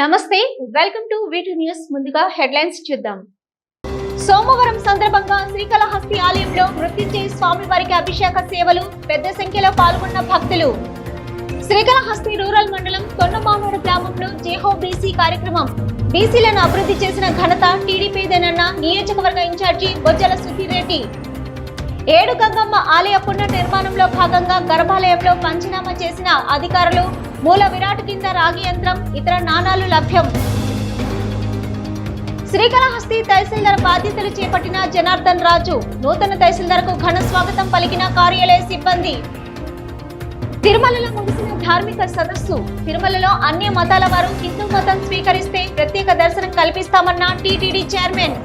నమస్తే welcome to VT news ముందుగా headlines చూద్దాం. సోమవారం సందర్భంగా శ్రీకాళహస్తి ఆలయంలో మృత్యుంజయ స్వామి వారికి అభిషేక సేవలు పెద్ద సంఖ్యలో పాల్గొన్న భక్తులు. శ్రీకాళహస్తి రూరల్ మండలం తొండమానూరు గ్రామంలో జేహో బీసీ కార్యక్రమం. బీసీలను అభివృద్ధి చేసిన ఘనత టీడీపీదేనన్న నియోజకవర్గ ఇన్ఛార్జి బొజ్జల సుధీరెడ్డి ఏడు గంగమ్మ ఆలయ పునర్నిర్మాణంలో భాగంగా గర్భాలయంలో పంచనామా చేసిన అధికారులు మూల విరాట్ కింద రాగి యంత్రం ఇతర నాణాలు లభ్యం. శ్రీకాళహస్తి తహసీల్దార్ బాధ్యతలు చేపట్టిన జనార్దన్ రాజు నూతన తహసీల్దార్కు ఘన స్వాగతం పలికిన కార్యాలయ సిబ్బంది. తిరుమలలో ముగిసిన ధార్మిక సదస్సు తిరుమలలో అన్ని మతాల వారు హిందూ మతం స్వీకరిస్తే ప్రత్యేక దర్శనం కల్పిస్తామన్న టీటీడీ చైర్మన్.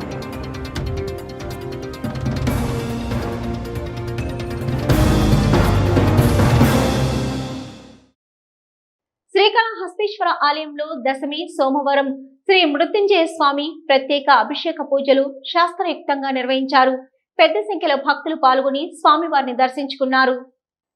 శ్రీకాళహస్తీశ్వర ఆలయంలో దశమి సోమవారం శ్రీ మృత్యుంజయ స్వామి ప్రత్యేక అభిషేక పూజలు శాస్త్రయుక్తంగా నిర్వహించారు. పెద్ద సంఖ్యలో భక్తులు పాల్గొని స్వామివారిని దర్శించుకున్నారు.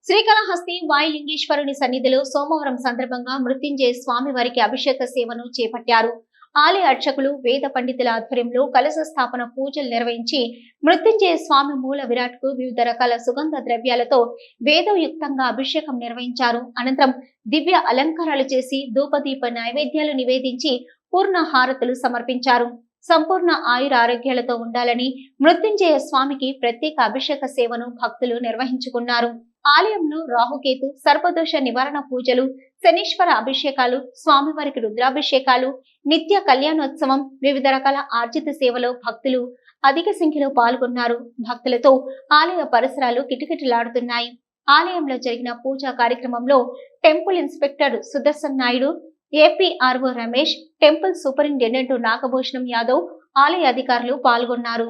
శ్రీకాళహస్తి వాయులింగేశ్వరుని సన్నిధిలో సోమవారం సందర్భంగా మృత్యుంజయ స్వామి వారికి అభిషేక సేవను చేపట్టారు. ఆలయ అర్చకులు వేద పండితుల ఆధ్వర్యంలో కలశ స్థాపన పూజలు నిర్వహించి మృత్యుంజయ స్వామి మూల విరాట్కు వివిధ రకాల సుగంధ ద్రవ్యాలతో వేదయుక్తంగా అభిషేకం నిర్వహించారు. అనంతరం దివ్య అలంకారాలు చేసి ధూపదీప నైవేద్యాలు నివేదించి పూర్ణ హారతులు సమర్పించారు. సంపూర్ణ ఆయుర ఆరోగ్యాలతో ఉండాలని మృత్యుంజయ స్వామికి ప్రత్యేక అభిషేక సేవను భక్తులు నిర్వహించుకున్నారు. ఆలయంలో రాహుకేతు సర్పదోష నివారణ పూజలు శనీశ్వర అభిషేకాలు స్వామివారికి రుద్రాభిషేకాలు నిత్య కళ్యాణోత్సవం వివిధ రకాల ఆర్జిత సేవలో భక్తులు అధిక సంఖ్యలో పాల్గొన్నారు. భక్తులతో ఆలయ పరిసరాలు కిటకిటలాడుతున్నాయి. ఆలయంలో జరిగిన పూజా కార్యక్రమంలో temple inspector Sudarshan Naidu APRO Ramesh temple superintendent Nagabhushanam Yadav ఆలయ అధికారులు పాల్గొన్నారు.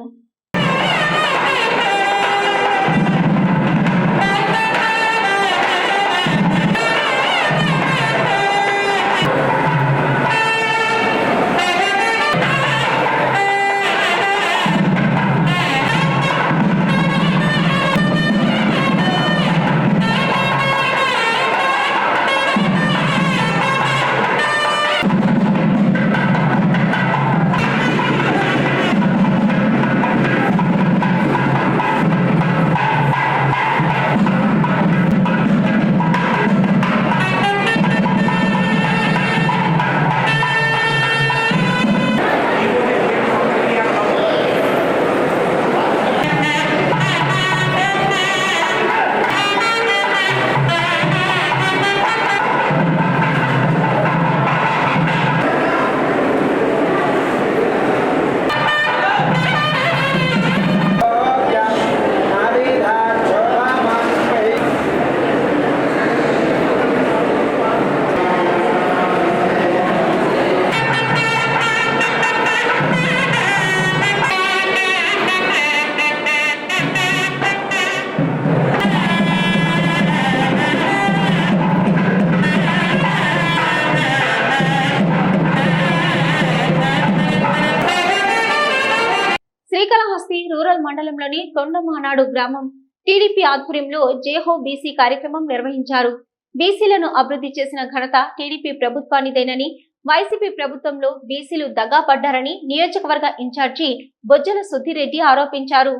మండలంలోని గ్రామం. టీడీపీ ఆధ్వర్యంలో జేహో బీసీ కార్యక్రమం నిర్వహించారు. బీసీలను అభివృద్ధి చేసిన ఘనత టీడీపీ ప్రభుత్వానిదేనని వైసీపీ ప్రభుత్వంలో బీసీలు దగా పడ్డారని నియోజకవర్గ ఇన్ఛార్జి బొజ్జల సుద్దిరెడ్డి ఆరోపించారు.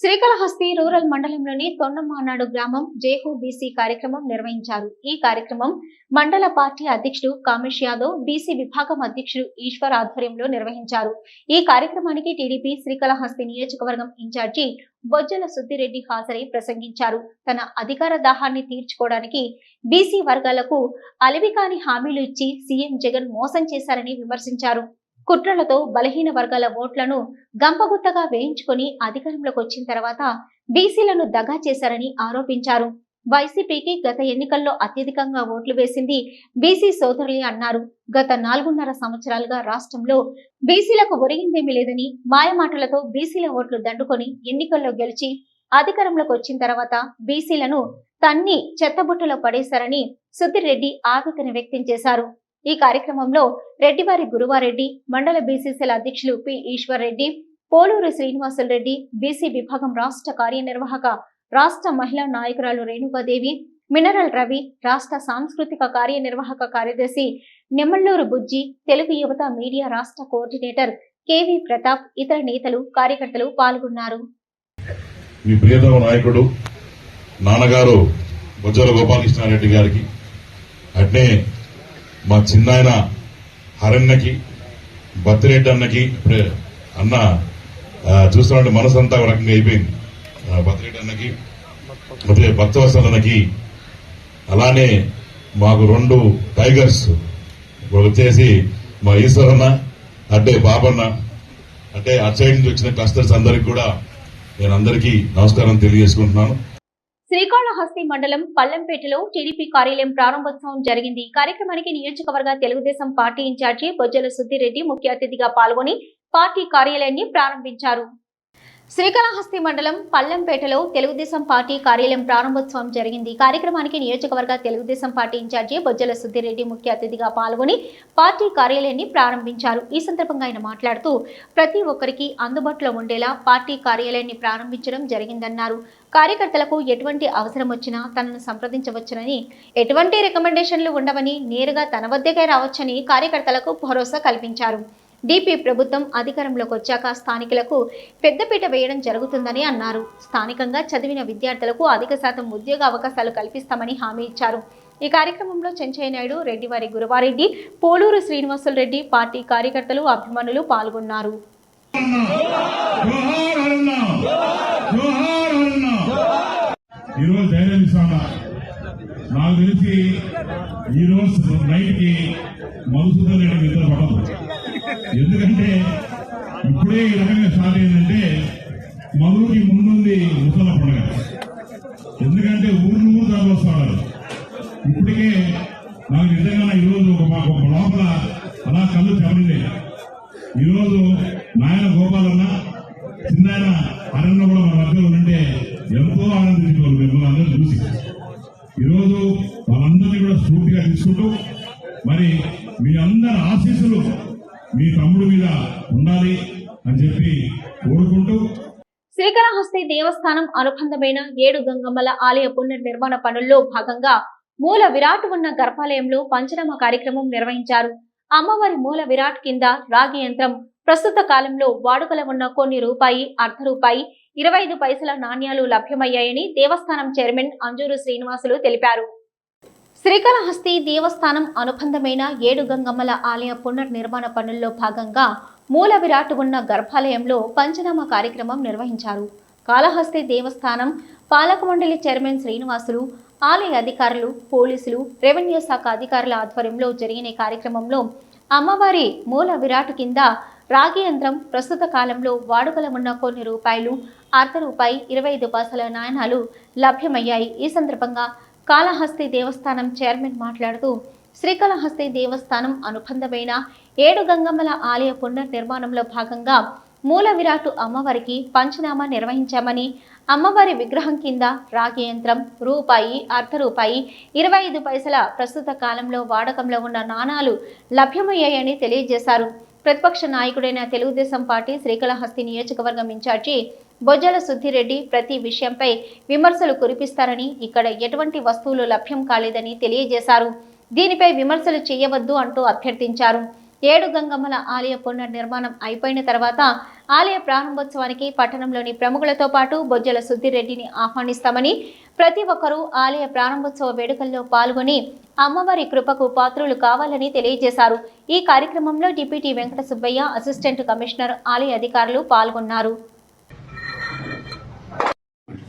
శ్రీకాళహస్తి రూరల్ మండలంలోని తొండమానాడు గ్రామం జేహో బీసీ కార్యక్రమం నిర్వహించారు. ఈ కార్యక్రమం మండల పార్టీ అధ్యక్షుడు కామేష్ యాదవ్ బీసీ విభాగం అధ్యక్షుడు ఈశ్వర్ ఆధ్వర్యంలో నిర్వహించారు. ఈ కార్యక్రమానికి టీడీపీ శ్రీకాళహస్తి నియోజకవర్గం ఇన్ఛార్జి బొజ్జల సుద్దిరెడ్డి హాజరై ప్రసంగించారు. తన అధికార దాహాన్ని తీర్చుకోవడానికి బీసీ వర్గాలకు అలివికాని హామీలు ఇచ్చి సీఎం జగన్ మోసం చేశారని విమర్శించారు. కుట్రలతో బలహీన వర్గాల ఓట్లను గంపగుత్తగా వేయించుకొని అధికారంలోకి వచ్చిన తర్వాత బీసీలను దగా చేశారని ఆరోపించారు. వైసీపీకి గత ఎన్నికల్లో అత్యధికంగా ఓట్లు వేసింది బీసీ సోదరులే అన్నారు. గత నాలుగున్నర సంవత్సరాలుగా రాష్ట్రంలో బీసీలకు ఒరిగిందేమీ లేదని మాయమాటలతో బీసీల ఓట్లు దండుకొని ఎన్నికల్లో గెలిచి అధికారంలోకి వచ్చిన తర్వాత బీసీలను తన్ని చెత్తబుట్టలో పడేశారని సుద్దిరెడ్డి ఆవేదన వ్యక్తం చేశారు. ఈ కార్యక్రమంలో రెడ్డివారి గురువారెడ్డి మండల బీసీసీల అధ్యక్షులు పి. ఈశ్వర్ రెడ్డి పోలూరి శ్రీనివాసులు రెడ్డి బీసీ విభాగం రాష్ట్ర కార్యనిర్వాహక రాష్ట్ర మహిళా నాయకురాలు రేణుకాదేవి మినరల్ రవి రాష్ట్ర సాంస్కృతిక కార్యనిర్వాహక కార్యదర్శి నిమ్మళ్ళూరు బుజ్జి తెలుగు యువత మీడియా రాష్ట్ర కోఆర్డినేటర్ కెవి ప్రతాప్ ఇతర నేతలు కార్యకర్తలు పాల్గొన్నారు. మీ ప్రియతమ నాయకుడు నాన్నగారు బొజ్జల గోపాలకృష్ణారెడ్డి గారికి అట్నే మా చిన్నాయన హరణ్యకి బత్తిరెడ్డి అన్నకి ఇప్పుడే అన్న ఆ, చూస్తున్నట్టు మనసంతా ఒక రకంగా అయిపోయింది. బర్త్డేట్ బత్తిరెడ్డి అన్నకి అట్లే భక్తవత్సల అన్నకి అలానే మాకు రెండు టైగర్స్ ఇప్పుడు వచ్చేసి మా ఈశ్వరన్న అంటే బాబన్న అంటే అటు సైడ్ నుంచి వచ్చిన క్లస్టర్స్ అందరికి కూడా నేను అందరికీ నమస్కారం తెలియజేసుకుంటున్నాను. శ్రీకాళహస్తి మండలం పల్లంపేటలో టీడీపీ కార్యాలయం ప్రారంభోత్సవం జరిగింది. కార్యక్రమానికి నియోజకవర్గ తెలుగుదేశం పార్టీ ఇన్ఛార్జి బొజ్జల సుద్దిరెడ్డి ముఖ్య అతిథిగా పాల్గొని పార్టీ కార్యాలయాన్ని ప్రారంభించారు. శ్రీకాళహస్తి మండలం పల్లంపేటలో తెలుగుదేశం పార్టీ కార్యాలయం ప్రారంభోత్సవం జరిగింది. కార్యక్రమానికి నియోజకవర్గ తెలుగుదేశం పార్టీ ఇన్ఛార్జి బొజ్జల సుద్దిరెడ్డి ముఖ్య అతిథిగా పాల్గొని పార్టీ కార్యాలయాన్ని ప్రారంభించారు. ఈ సందర్భంగా ఆయన మాట్లాడుతూ ప్రతి ఒక్కరికి అందుబాటులో ఉండేలా పార్టీ కార్యాలయాన్ని ప్రారంభించడం జరిగిందన్నారు. కార్యకర్తలకు ఎటువంటి అవసరం వచ్చినా తనను సంప్రదించవచ్చునని ఎటువంటి రికమెండేషన్లు ఉండవని నేరుగా తన వద్దకే రావచ్చని కార్యకర్తలకు భరోసా కల్పించారు. డిపి ప్రభుత్వం అధికారంలోకి వచ్చాక స్థానికులకు పెద్దపీట వేయడం జరుగుతుందని అన్నారు. స్థానికంగా చదివిన విద్యార్థులకు అధిక శాతం ఉద్యోగ అవకాశాలు కల్పిస్తామని హామీ ఇచ్చారు. ఈ కార్యక్రమంలో చెంచయ్య నాయుడు రెడ్డివారి గురువారెడ్డి పోలూరు శ్రీనివాసులు రెడ్డి పార్టీ కార్యకర్తలు అభిమానులు పాల్గొన్నారు. ఈరోజు ధైర్యం నాకు తెలిసి ఈ రోజు మధుసూదన్ రెడ్డి నిద్ర పడదు. ఎందుకంటే ఇప్పుడే ఈ రకంగా స్టార్ట్ అయిందంటే మధుకి ముందుంది ముసల పండుగ ఎందుకంటే ఊరు ఊరు దాని వస్తాడు ఇప్పటికే నాకు నిజంగా ఈరోజు ఒక మాకు ఒక లోపల అలా కళ్ళు తెరలింది ఈరోజు నాయన గోపాలన్న చిన్నాయన అరణ్య కూడా మన మధ్యలో ఉంటే ఎంతో ఆనందించేవాళ్ళు మిమ్మల్ని అందరూ చూసి ఈరోజు వాళ్ళందరినీ కూడా స్ఫూర్తిగా తీసుకుంటూ మరి మీ అందరి ఆశీస్సులు మీ తమ్ముడి మీద ఉండాలి అని చెప్పి కోరుకుంటూ శ్రీకాళహస్తి అనుబంధమైన ఏడు గంగమ్మల ఆలయ పునర్నిర్మాణ పనుల్లో భాగంగా మూల విరాట్ ఉన్న గర్భాలయంలో పంచనామ కార్యక్రమం నిర్వహించారు. అమ్మవారి మూల విరాట్ కింద రాగి యంత్రం ప్రస్తుత కాలంలో వాడుకలో ఉన్న కొన్ని రూపాయి అర్ధ రూపాయి ఇరవై ఐదు పైసల నాణ్యాలు లభ్యమయ్యాయని దేవస్థానం చైర్మన్ అంజూరు శ్రీనివాసులు తెలిపారు. శ్రీకాళహస్తి దేవస్థానం అనుబంధమైన ఏడు గంగమ్మల ఆలయ పునర్నిర్మాణ పనుల్లో భాగంగా మూల విరాట్ ఉన్న గర్భాలయంలో పంచనామా కార్యక్రమం నిర్వహించారు. కాళహస్తి దేవస్థానం పాలక మండలి చైర్మన్ శ్రీనివాసులు ఆలయ అధికారులు పోలీసులు రెవెన్యూ శాఖ అధికారుల ఆధ్వర్యంలో జరిగిన కార్యక్రమంలో అమ్మవారి మూల విరాట్ కింద రాగి యంత్రం ప్రస్తుత కాలంలో వాడుకలో ఉన్న కొన్ని రూపాయలు అర్ధ రూపాయి ఇరవై ఐదు పైసల నాణాలు లభ్యమయ్యాయి. ఈ సందర్భంగా కాళహస్తి దేవస్థానం చైర్మన్ మాట్లాడుతూ శ్రీకాళహస్తి దేవస్థానం అనుబంధమైన ఏడు గంగమ్మల ఆలయ పునర్నిర్మాణంలో భాగంగా మూల విరాటు అమ్మవారికి పంచనామా నిర్వహించామని అమ్మవారి విగ్రహం కింద రాగి యంత్రం రూపాయి అర్ధ రూపాయి ఇరవై ఐదు పైసల ప్రస్తుత కాలంలో వాడకంలో ఉన్న నాణాలు లభ్యమయ్యాయని తెలియజేశారు. ప్రతిపక్ష నాయకుడైన తెలుగుదేశం పార్టీ శ్రీకాళహస్తి నియోజకవర్గం ఇన్ఛార్జి బొజ్జల సుద్దిరెడ్డి ప్రతి విషయంపై విమర్శలు కురిపిస్తారని ఇక్కడ ఎటువంటి వస్తువులు లభ్యం కాలేదని తెలియజేశారు. దీనిపై విమర్శలు చేయవద్దు అంటూ అభ్యర్థించారు. ఏడు గంగమ్మల ఆలయ పునర్నిర్మాణం అయిపోయిన తర్వాత ఆలయ ప్రారంభోత్సవానికి పట్టణంలోని ప్రముఖులతో పాటు బొజ్జల సుద్దిరెడ్డిని ఆహ్వానిస్తామని ప్రతి ఒక్కరూ ఆలయ ప్రారంభోత్సవ వేడుకల్లో పాల్గొని అమ్మవారి కృపకు పాత్రులు కావాలని తెలియజేశారు. ఈ కార్యక్రమంలో deputy Venkata Subbaiah assistant commissioner ఆలయ అధికారులు పాల్గొన్నారు.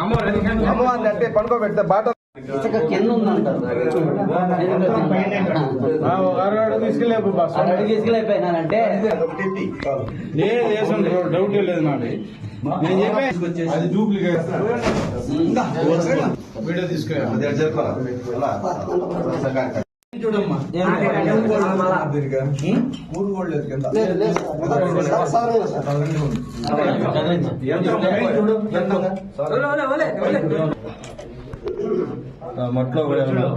అమ్మవారిని అంటే పండుకోబెడితే బాట డౌట్ లేదు నాది నేను అది డూప్లికేట్ వీడియో తీసుకోవాలి చూడమ్మా. మట్లో మట్లో.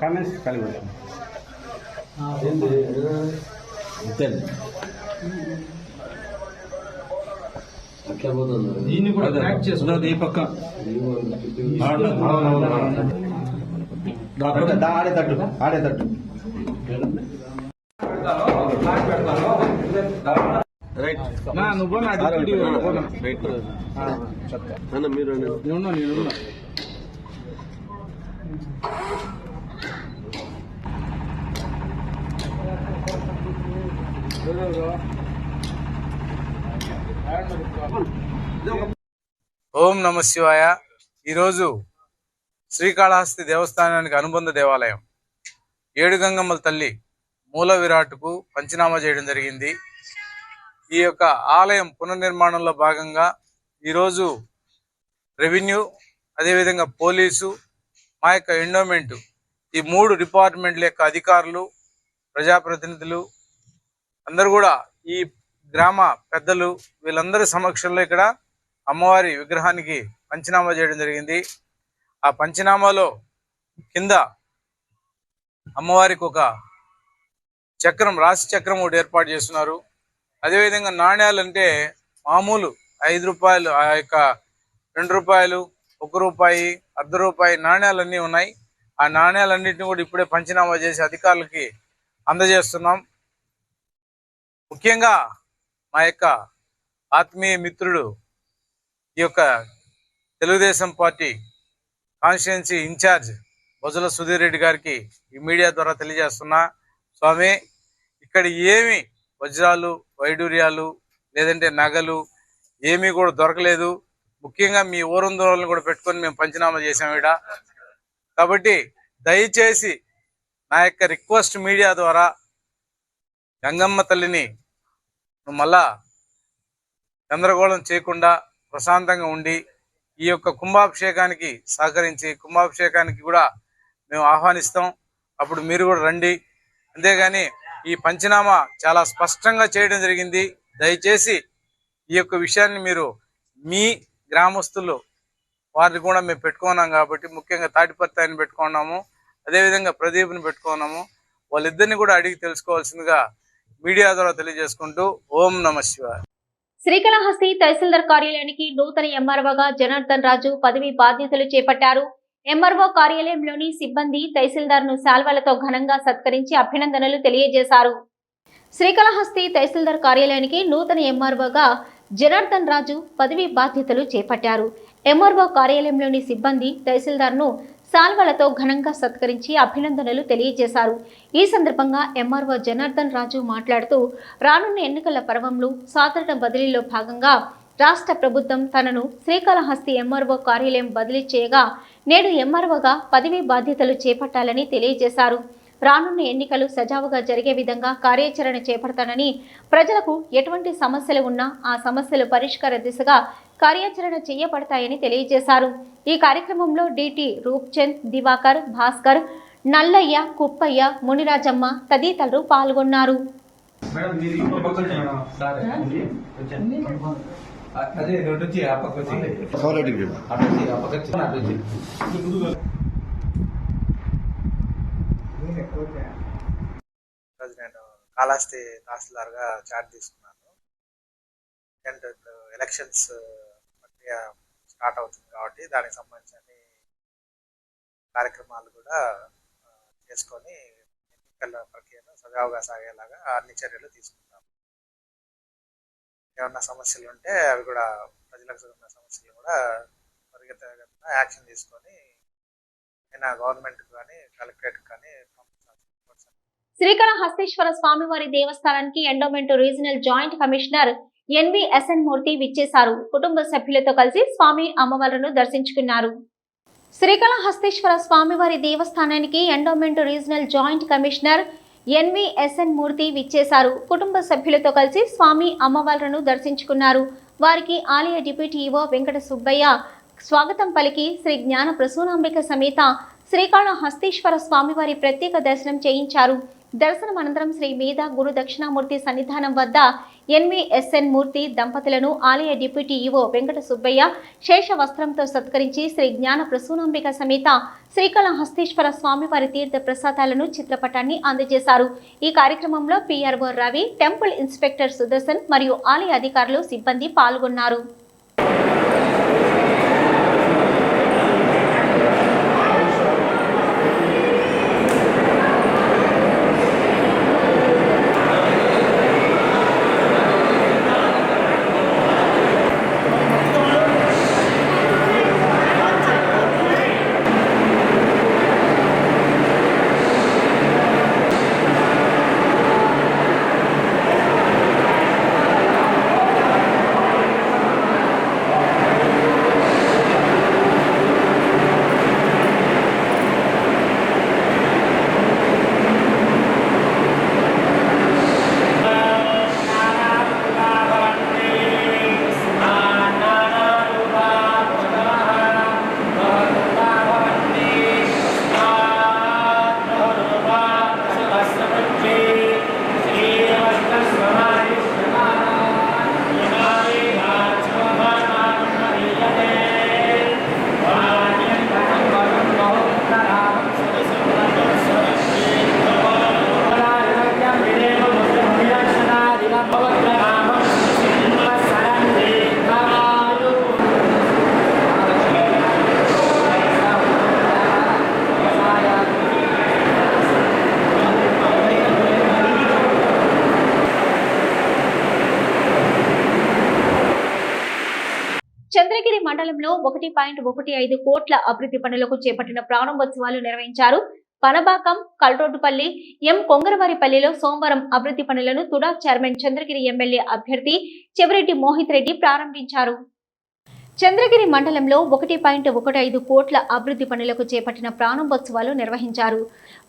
కామెంట్స్ కలిగి దీన్ని కూడా ట్రాక్ చేసుకున్నది ఈ పక్క. ఆడేటట్టు ఆడేటట్టు నా నువ్వు నా నేనున్నా. ఓం నమ శివాయ. ఈరోజు శ్రీకాళహస్తి దేవస్థానానికి అనుబంధ దేవాలయం. ఏడు గంగమ్మల తల్లి మూల విరాట్కు పంచనామా చేయడం జరిగింది. ఈ యొక్క ఆలయం పునర్నిర్మాణంలో భాగంగా ఈరోజు రెవెన్యూ అదేవిధంగా పోలీసు మా యొక్క ఎండోమెంట్ ఈ మూడు డిపార్ట్మెంట్ల యొక్క అధికారులు ప్రజాప్రతినిధులు అందరూ కూడా ఈ గ్రామ పెద్దలు వీళ్ళందరి సమక్షంలో ఇక్కడ అమ్మవారి విగ్రహానికి పంచనామా చేయడం జరిగింది. ఆ పంచనామాలో కింద అమ్మవారికి ఒక చక్రం రాశి చక్రం ఒకటి ఏర్పాటు చేస్తున్నారు. అదేవిధంగా నాణ్యాలు అంటే మామూలు ఐదు రూపాయలు ఆ యొక్క రెండు రూపాయలు ఒక రూపాయి అర్ధ రూపాయి నాణ్యాలన్నీ ఉన్నాయి. ఆ నాణ్యాలన్నింటినీ కూడా ఇప్పుడే పంచనామా చేసి అధికారులకి అందజేస్తున్నాం. ముఖ్యంగా మా యొక్క ఆత్మీయ మిత్రుడు ఈ యొక్క Telugu Desam party constituency incharge Bojala Sudhir Reddy గారికి ఈ మీడియా ద్వారా తెలియజేస్తున్నా స్వామి ఇక్కడ ఏమి వజ్రాలు వైడూర్యాలు లేదంటే నగలు ఏమీ కూడా దొరకలేదు. ముఖ్యంగా మీ ఊరందూరాలను కూడా పెట్టుకొని మేము పంచనామా చేసాం ఈడ. కాబట్టి దయచేసి నా యొక్క రిక్వెస్ట్ మీడియా ద్వారా గంగమ్మ తల్లిని నువ్వు మళ్ళా గందరగోళం చేయకుండా ప్రశాంతంగా ఉండి ఈ యొక్క కుంభాభిషేకానికి సహకరించి కుంభాభిషేకానికి కూడా మేము ఆహ్వానిస్తాం. అప్పుడు మీరు కూడా రండి. అంతేగాని ఈ పంచనామా చాలా స్పష్టంగా చేయడం జరిగింది. దయచేసి ఈ యొక్క విషయాన్ని మీరు మీ గ్రామస్తులు వారిని కూడా మేము పెట్టుకున్నాం కాబట్టి ముఖ్యంగా తాటిపత్తి ఆయన పెట్టుకున్నాము అదేవిధంగా ప్రదీప్ని పెట్టుకున్నాము వాళ్ళిద్దరిని కూడా అడిగి తెలుసుకోవాల్సిందిగా మీడియా ద్వారా తెలియజేసుకుంటూ ఓం నమ శివాయ. శ్రీకాళహస్తి తహసీల్దార్ కార్యాలయానికి నూతన ఎంఆర్ఓగా జనార్దన్ రాజు పదవి బాధ్యతలు చేపట్టారు. ఎంఆర్ఓ కార్యాలయంలోని సిబ్బంది తహసీల్దార్ను శాల్వాలతో ఘనంగా సత్కరించి అభినందనలు తెలియజేశారు. శ్రీకాళహస్తి తహసీల్దార్ కార్యాలయానికి నూతన ఎంఆర్ఓగా జనార్దన్ రాజు పదవి బాధ్యతలు చేపట్టారు. ఎంఆర్ఓ కార్యాలయంలోని సిబ్బంది తహసీల్దార్ను సాల్వలతో ఘనంగా సత్కరించి అభినందనలు తెలియజేశారు. ఈ సందర్భంగా ఎంఆర్ఓ జనార్దన్ రాజు మాట్లాడుతూ రానున్న ఎన్నికల పర్వంలో సాధారణ బదిలీలో భాగంగా రాష్ట్ర ప్రభుత్వం తనను శ్రీకాళహస్తి ఎంఆర్ఓ కార్యాలయం బదిలీ చేయగా నేడు ఎంఆర్ఓగా పదవీ బాధ్యతలు చేపట్టాలని తెలియజేశారు. రానున్న ఎన్నికలు సజావుగా జరిగే విధంగా కార్యాచరణ చేపడతానని ప్రజలకు ఎటువంటి సమస్యలు ఉన్నా ఆ సమస్యలు పరిష్కార దిశగా కార్యాచరణ చేయబడతాయని తెలియజేశారు. ఈ కార్యక్రమంలో డిటి రూప్చంద్ దివాకర్ భాస్కర్ నల్లయ్య కుప్పయ్య మునిరాజమ్మ తదితరులు పాల్గొన్నారు. మేడం మీరు ఇంకో పక్క వచ్చి మేడం సార్ అదే ఇటు వచ్చి ఆ పక్క వచ్చి. అటు వచ్చి ఆ పక్క వచ్చి అటు వచ్చి. ఈరోజు నేను కాళహస్తి తహసీల్దార్గా చార్జ్ తీసుకున్నాను. అండ్ ఎలక్షన్స్ స్టార్ట్ అవుతుంది కాబట్టి దానికి సంబంధించిన కార్యక్రమాలు కూడా చేసుకొని ఎన్నికల ప్రక్రియను సజావుగా సాగేలాగా అన్ని చర్యలు తీసుకుంటాం. ఏమన్నా సమస్యలు ఉంటే అవి కూడా ప్రజలకు ఉన్న సమస్యలు కూడా పరిగెత్తగా యాక్షన్ తీసుకొని అయినా గవర్నమెంట్ కానీ కలెక్టరేట్ కానీ పంపించాల్సిన శ్రీకాళహస్తీశ్వర స్వామివారి దేవస్థానానికి endowment regional joint commissioner NVSN Murthy విచ్చేశారు. కుటుంబ సభ్యులతో కలిసి స్వామి అమ్మవార్లను దర్శించుకున్నారు. శ్రీకాళహస్తేశ్వర స్వామివారి దేవస్థానానికి endowment regional joint commissioner NVSN Murthy విచ్చేశారు. కుటుంబ సభ్యులతో కలిసి స్వామి అమ్మవార్లను దర్శించుకున్నారు. వారికి ఆలయ డిప్యూటీ ఈవో వెంకట సుబ్బయ్య స్వాగతం పలికి శ్రీ జ్ఞాన ప్రసూనాంబిక సమేత శ్రీకాళహస్తీశ్వర స్వామివారి ప్రత్యేక దర్శనం చేయించారు. దర్శనం అనంతరం శ్రీ మీద గురు దక్షిణామూర్తి సన్నిధానం వద్ద ఎన్విఎస్ఎన్ మూర్తి దంపతులను ఆలయ డిప్యూటీ ఈవో వెంకట సుబ్బయ్య శేష వస్త్రంతో సత్కరించి శ్రీ జ్ఞాన ప్రసూనాంబిక సమేత శ్రీకాళహస్తీశ్వర స్వామివారి తీర్థ ప్రసాదాలను చిత్రపటాన్ని అందజేశారు. ఈ కార్యక్రమంలో PRO Ravi temple inspector Sudarshan మరియు ఆలయ అధికారులు సిబ్బంది పాల్గొన్నారు చంద్రగిరి మండలంలో ఒకటి పాయింట్ ఒకటి ఐదు కోట్ల అభివృద్ధి పనులకు చేపట్టిన ప్రారంభోత్సవాలు నిర్వహించారు. పనబాకం కల్రోడ్డుపల్లి ఎం కొంగరవారిపల్లిలో సోమవారం అభివృద్ధి పనులను తుడా చైర్మన్ చంద్రగిరి ఎమ్మెల్యే అభ్యర్థి చెవిరెడ్డి మోహిత్ రెడ్డి ప్రారంభించారు. చంద్రగిరి మండలంలో ఒకటి పాయింట్ ఒకటి ఐదు కోట్ల అభివృద్ధి పనులకు చేపట్టిన ప్రారంభోత్సవాలు నిర్వహించారు.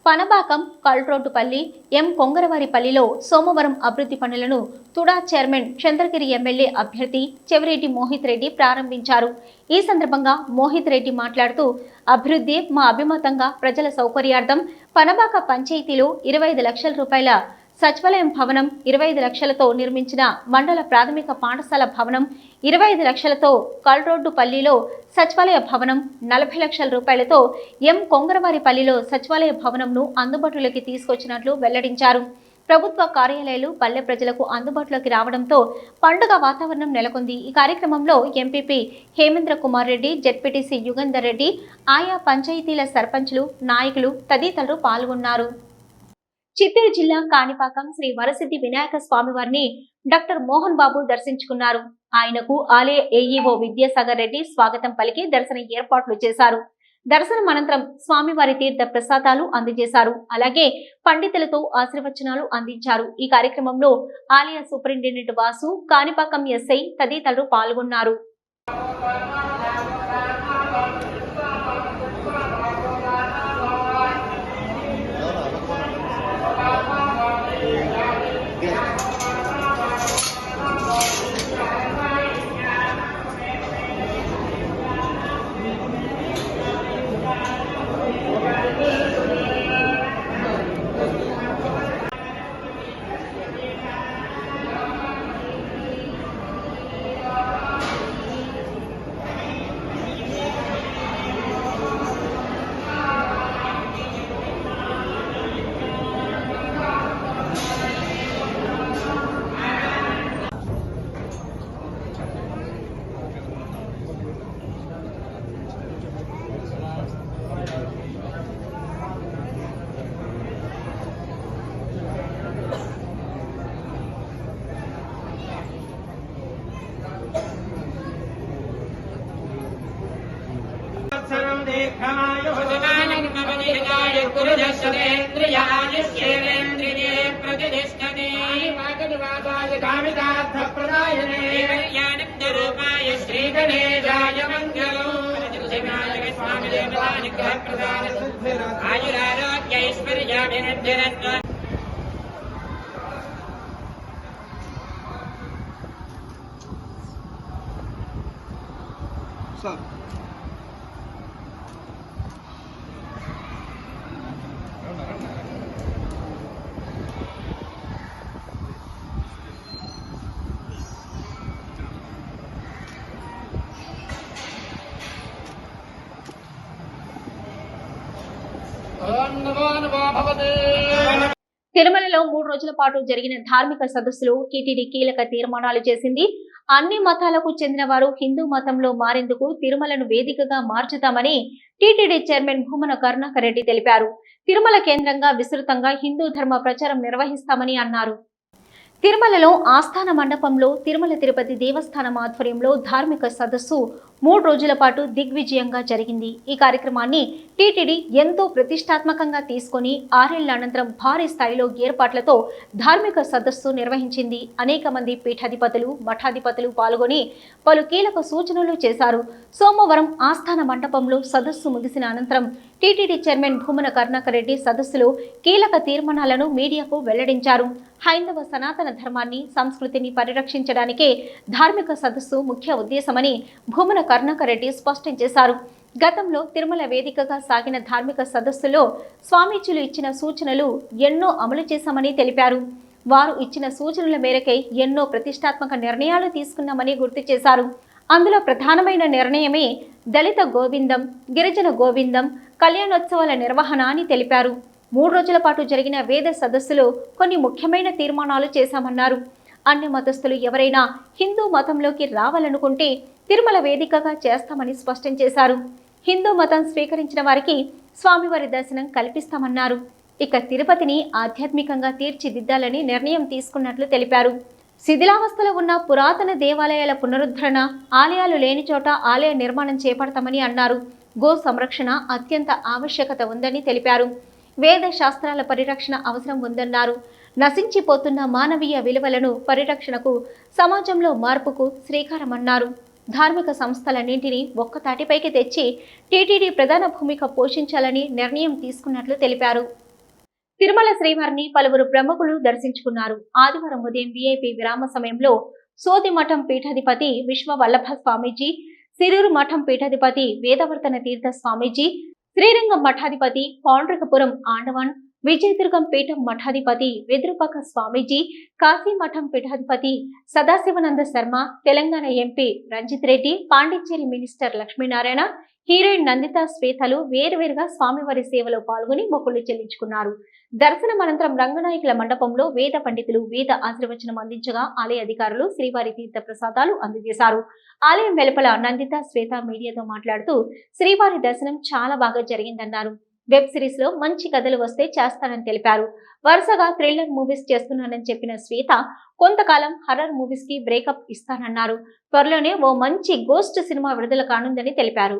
పనబాకం కల్ట్రోటుపల్లి ఎం. కొంగరవారిపల్లిలో సోమవారం అభివృద్ధి పనులను తుడా చైర్మన్ చంద్రగిరి ఎమ్మెల్యే అభ్యర్థి చెవిరెడ్డి మోహిత్ రెడ్డి ప్రారంభించారు. ఈ సందర్భంగా మోహిత్ రెడ్డి మాట్లాడుతూ అభివృద్ధి మా అభిమతంగా ప్రజల సౌకర్యార్థం పనబాక పంచాయతీలో ఇరవై ఐదు లక్షల రూపాయల సచివాలయం భవనం ఇరవై ఐదు లక్షలతో నిర్మించిన మండల ప్రాథమిక పాఠశాల భవనం ఇరవై ఐదు లక్షలతో కల్రోడ్డు పల్లిలో సచివాలయ భవనం నలభై లక్షల రూపాయలతో ఎం కొంగరవారిపల్లిలో సచివాలయ భవనంను అందుబాటులోకి తీసుకొచ్చినట్లు వెల్లడించారు. ప్రభుత్వ కార్యాలయాలు పల్లె ప్రజలకు అందుబాటులోకి రావడంతో పండుగ వాతావరణం నెలకొంది. ఈ కార్యక్రమంలో ఎంపీపీ హేమేంద్ర కుమార్ రెడ్డి జెడ్పీటీసీ యుగంధర్ రెడ్డి ఆయా పంచాయతీల సర్పంచ్లు నాయకులు తదితరులు పాల్గొన్నారు. చిత్తూరు జిల్లా కాణిపాకం శ్రీ వరసిద్ధి వినాయక స్వామివారిని డాక్టర్ మోహన్ బాబు దర్శించుకున్నారు. ఆయనకు ఆలయ ఏఈఓ విద్యాసాగర్ రెడ్డి స్వాగతం పలికి దర్శన ఏర్పాట్లు చేశారు. దర్శనం అనంతరం స్వామివారి తీర్థ ప్రసాదాలు అందజేశారు. అలాగే పండితులతో ఆశీర్వచనాలు అందించారు. ఈ కార్యక్రమంలో ఆలయ సూపరింటెండెంట్ వాసు కాణిపాకం ఎస్ఐ తదితరులు పాల్గొన్నారు. ఆయురారోగ్యైశ్వర్యాభివృద్ధిరస్తు రోజుల పాటు జరిగిన ధార్మిక సదస్సులో టీటీడీ కీలక తీర్మానాలు చేసింది. అన్ని మతాలకు చెందిన వారు హిందూ మతంలో మారేందుకు తిరుమలను వేదికగా మార్చుతామని టీటీడీ చైర్మన్ భూమన కరుణాకర్ రెడ్డి తెలిపారు. తిరుమల కేంద్రంగా విస్తృతంగా హిందూ ధర్మ ప్రచారం నిర్వహిస్తామని అన్నారు. తిరుమలలో ఆస్థాన మండపంలో తిరుమల తిరుపతి దేవస్థానం ఆధ్వర్యంలో ధార్మిక సదస్సు మూడు రోజుల పాటు దిగ్విజయంగా జరిగింది. ఈ కార్యక్రమాన్ని టీటీడీ ఎంతో ప్రతిష్టాత్మకంగా తీసుకొని ఆరేళ్ళ అనంతరం భారీ స్థాయిలో ఏర్పాట్లతో ధార్మిక సదస్సు నిర్వహించింది. అనేక మంది పీఠాధిపతులు మఠాధిపతులు పాల్గొని పలు కీలక సూచనలు చేశారు. సోమవారం ఆస్థాన మండపంలో సదస్సు ముగిసిన అనంతరం టీటీడీ చైర్మన్ భూమన కరుణాకర్ రెడ్డి సదస్సులో కీలక తీర్మానాలను మీడియాకు వెల్లడించారు. హైందవ సనాతన ధర్మాన్ని సంస్కృతిని పరిరక్షించడానికే ధార్మిక సదస్సు ముఖ్య ఉద్దేశమని భూమన కరుణాకర్ రెడ్డి స్పష్టం చేశారు. గతంలో తిరుమల వేదికగా సాగిన ధార్మిక సదస్సులో స్వామీజీలు ఇచ్చిన సూచనలు ఎన్నో అమలు చేశామని తెలిపారు. వారు ఇచ్చిన సూచనల మేరకే ఎన్నో ప్రతిష్టాత్మక నిర్ణయాలు తీసుకున్నామని గుర్తు చేశారు. అందులో ప్రధానమైన నిర్ణయమే దళిత గోవిందం గిరిజన గోవిందం కళ్యాణోత్సవాల నిర్వహణ అని తెలిపారు. మూడు రోజుల పాటు జరిగిన వేద సదస్సులో కొన్ని ముఖ్యమైన తీర్మానాలు చేశామన్నారు. అన్ని మతస్థులు ఎవరైనా హిందూ మతంలోకి రావాలనుకుంటే తిరుమల వేదికగా చేస్తామని స్పష్టం చేశారు. హిందూ మతం స్వీకరించిన వారికి స్వామివారి దర్శనం కల్పిస్తామన్నారు. ఇక తిరుపతిని ఆధ్యాత్మికంగా తీర్చిదిద్దాలని నిర్ణయం తీసుకున్నట్లు తెలిపారు. శిథిలావస్థలో ఉన్న పురాతన దేవాలయాల పునరుద్ధరణ ఆలయాలు లేని చోట ఆలయ నిర్మాణం చేపడతామని అన్నారు. గో సంరక్షణ అత్యంత ఆవశ్యకత ఉందని తెలిపారు. వేద శాస్త్రాల పరిరక్షణ అవసరం ఉందన్నారు. నశించిపోతున్న మానవీయ విలువలను పరిరక్షణకు సమాజంలో మార్పుకు శ్రీకారమన్నారు. ధార్మిక సంస్థలన్నింటినీ ఒక్కతాటిపైకి తెచ్చి టీటీడీ ప్రధాన భూమిక పోషించాలని నిర్ణయం తీసుకున్నట్లు తెలిపారు. తిరుమల శ్రీవారిని పలువురు ప్రముఖులు దర్శించుకున్నారు. ఆదివారం ఉదయం విఐపి విరామ సమయంలో సోదిమఠం పీఠాధిపతి విశ్వ వల్లభ స్వామీజీ సిరూరు మఠం పీఠాధిపతి వేదవర్తన తీర్థ స్వామీజీ శ్రీరంగం మఠాధిపతి పాండ్రకపురం ఆండవన్ విజయదుర్గం పీఠం మఠాధిపతి వెదురుపాక స్వామీజీ కాశీ మఠం పీఠాధిపతి Sadashivananda Sharma Telangana MP Ranjith Reddy Pondicherry minister Lakshminarayana heroine Nanditha శ్వేతలు వేరువేరుగా స్వామివారి సేవలో పాల్గొని మొక్కులు చెల్లించుకున్నారు. దర్శనం అనంతరం రంగనాయకుల మండపంలో వేద పండితులు వేద ఆశీర్వచనం అందించగా ఆలయ అధికారులు శ్రీవారి తీర్థ ప్రసాదాలు అందజేశారు. ఆలయం వెలుపల నందిత శ్వేత మీడియాతో మాట్లాడుతూ శ్రీవారి దర్శనం చాలా బాగా జరిగిందన్నారు. వెబ్ సిరీస్లో మంచి కథలు వస్తే చేస్తానని తెలిపారు. వరుసగా థ్రిల్లర్ మూవీస్ చేస్తున్నానని చెప్పిన శ్వేత కొంతకాలం హర్రర్ మూవీస్కి బ్రేకప్ ఇస్తానన్నారు. త్వరలోనే ఓ మంచి గోస్ట్ సినిమా విడుదల కానుందని తెలిపారు.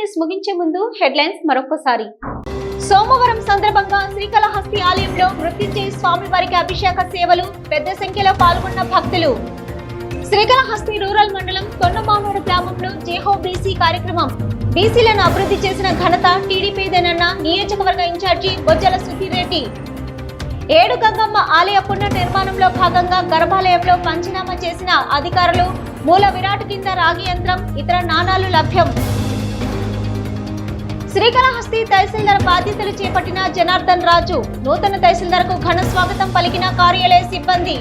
న్యూస్ ముగించే ముందు హెడ్లైన్స్ మరొకసారి సోమవారం సందర్భంగా శ్రీకాళహస్తి ఆలయంలో మృత్యుంజయ స్వామివారికి అభిషేక సేవలు పెద్ద సంఖ్యలో పాల్గొన్న భక్తులు. శ్రీకాళహస్తి రూరల్ మండలం తొండమానూరు గ్రామంలో జేహో బీసీ కార్యక్రమం. బీసీలను అభివృద్ధి చేసిన ఘనత టీడీపీదేనన్న నియోజకవర్గ ఇన్ఛార్జి బొజ్జల సుధీరెడ్డి ఏడు గంగమ్మ ఆలయ పునర్నిర్మాణంలో భాగంగా గర్భాలయంలో పంచనామా చేసిన అధికారులు మూల విరాట్ కింద రాగి యంత్రం ఇతర నాణాలు లభ్యం. శ్రీకాళహస్తి తహసీల్దార్ బాధ్యతలు చేపట్టిన జనార్దన్ రాజు నూతన తహసీల్దార్కు ఘన స్వాగతం పలికిన కార్యాలయ సిబ్బంది.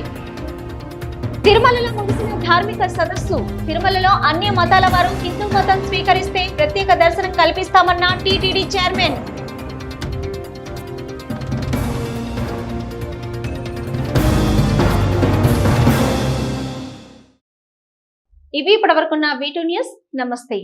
తిరుమలలో ముగిసిన ధార్మిక సదస్సు తిరుమలలో అన్ని మతాల వారు హిందూ మతం స్వీకరిస్తే ప్రత్యేక దర్శనం కల్పిస్తామన్న టీటీడీ చైర్మన్. ఇవి ఇప్పటివరకున్న వీటూ న్యూస్ నమస్తే.